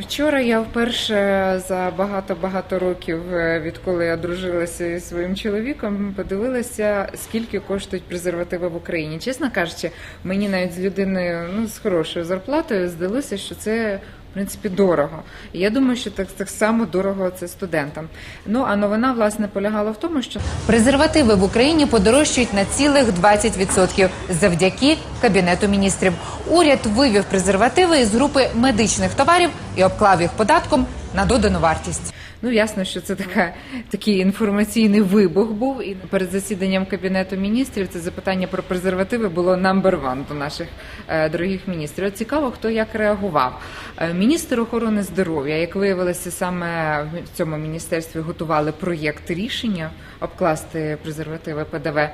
Вчора я вперше за багато-багато років, е, відколи я дружилася зі своїм чоловіком, подивилася, скільки коштують презервативи в Україні. Чесно кажучи, мені навіть з людиною ну, з хорошою зарплатою здалося, що це. Принципі, дорого. І я думаю, що так, так само дорого це студентам. Ну а новина власне полягала в тому, що Презервативи в Україні подорожчують на цілих 20% завдяки кабінету міністрів. Уряд вивів презервативи із групи медичних товарів і обклав їх податком на додану вартість. Ну, ясно, що це така, такий інформаційний вибух був. І перед засіданням Кабінету міністрів це запитання про презервативи було number one до наших е, дорогих міністрів. От цікаво, хто як реагував. Е, міністр охорони здоров'я, як виявилося, саме в цьому міністерстві готували проєкт рішення обкласти презервативи ПДВ.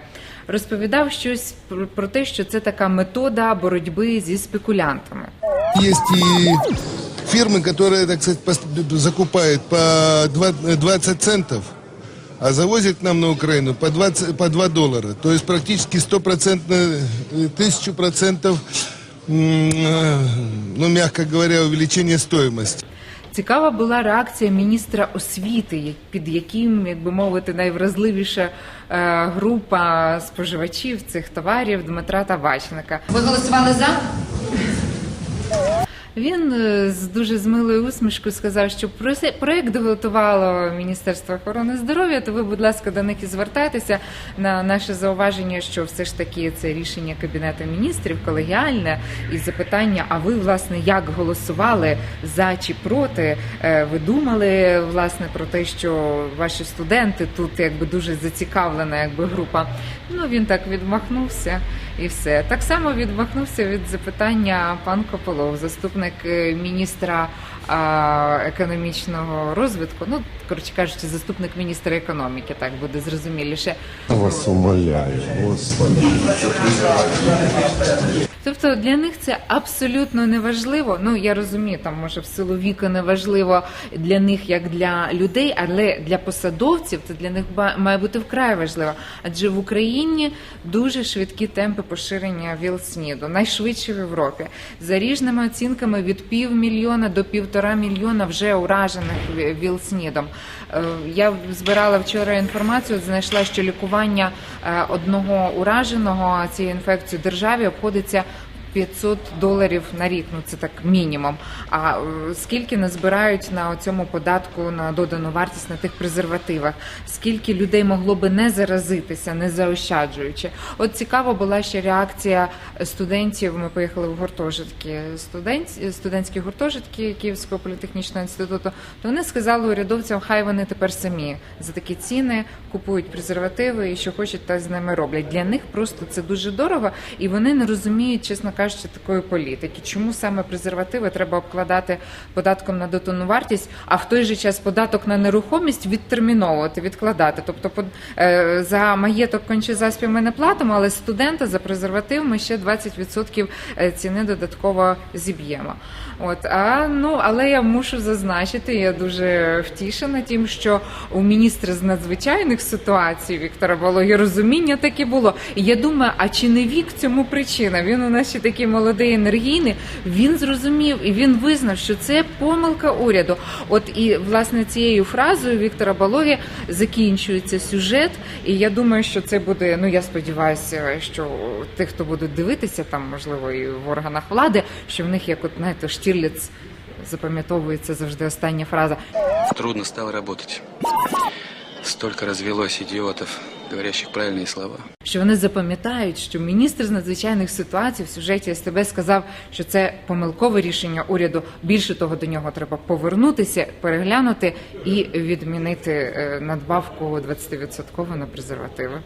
Розповідав щось про, те, що це така метода боротьби зі спекулянтами. И фирмы, которые, так сказать, пос- закупают по два- 20 центов, а завозят к нам на Украину по, 20, по 2 доллара. То есть практически 100%, э, тысячу процентов, м, э, ну, мягко говоря, увеличение стоимости. Цікава була реакція міністра освіти, як- під яким, як би мовити, найвразливіша е, група споживачів цих товарів Дмитра Табачника. Ви голосували за? Він е, з дуже з милою усмішкою сказав, що проект готувало Міністерство охорони здоров'я. То ви, будь ласка, до них і звертайтеся на наше зауваження, що все ж таки це рішення кабінету міністрів колегіальне і запитання. А ви власне як голосували за чи проти? Е, Ви думали власне про те, що ваші студенти тут якби дуже зацікавлена, якби група. Ну він так відмахнувся і все. Так само відмахнувся від запитання пан Кополов, заступник е, міністра економічного розвитку. Ну, коротше кажучи, заступник міністра економіки, так буде зрозуміліше. Вас умоляю, Господи. Тобто для них це абсолютно неважливо. Ну я розумію, там може в силу віку неважливо для них як для людей, але для посадовців це для них має бути вкрай важливо. Адже в Україні дуже швидкі темпи поширення ВІЛ-СНІДу, найшвидше в Європі. За різними оцінками від півмільйона до півтора мільйона вже уражених ВІЛ-СНІДом. Е, Я збирала вчора інформацію, знайшла, що лікування е, одного ураженого цією інфекцією державі обходиться 500 доларів на рік, ну це так мінімум. А е, скільки назбирають на цьому податку на додану вартість на тих презервативах? Скільки людей могло би не заразитися, не заощаджуючи? От цікава була ще реакція студентів. Ми поїхали в гуртожитки студент, студентські гуртожитки Київського політехнічного інституту. То вони сказали урядовцям, хай вони тепер самі за такі ціни купують презервативи і що хочуть, та з ними роблять. Для них просто це дуже дорого, і вони не розуміють, чесно кажучи, такої політики. Чому саме презервативи треба обкладати податком на дотану вартість, а в той же час податок на нерухомість відтерміновувати, відкладати. Тобто е, за маєток конче заспів ми не платимо, але студента за презерватив ми ще 20% ціни додатково зіб'ємо. От а ну але я мушу зазначити, я дуже втішена тим, що у міністра з надзвичайних ситуацій Віктора Вологі розуміння таке було. І я думаю, а чи не вік цьому причина? Він у нас ще такий молодий енергійний. Він зрозумів і він визнав, що це помилка уряду. От і власне цією фразою Віктора Балоги закінчується сюжет. І я думаю, що це буде. Ну я сподіваюся, що тих, хто будуть дивитися, там можливо і в органах влади, що в них як от знаєте, Штірліц запам'ятовується завжди остання фраза. Трудно стало работать. Столько развелось идиотов, говорящих правильные слова. Що вони запам'ятають, що міністр з надзвичайних ситуацій в сюжеті СТБ сказав, що це помилкове рішення уряду. Більше того, до нього треба повернутися, переглянути і відмінити е, надбавку 20% на презервативи.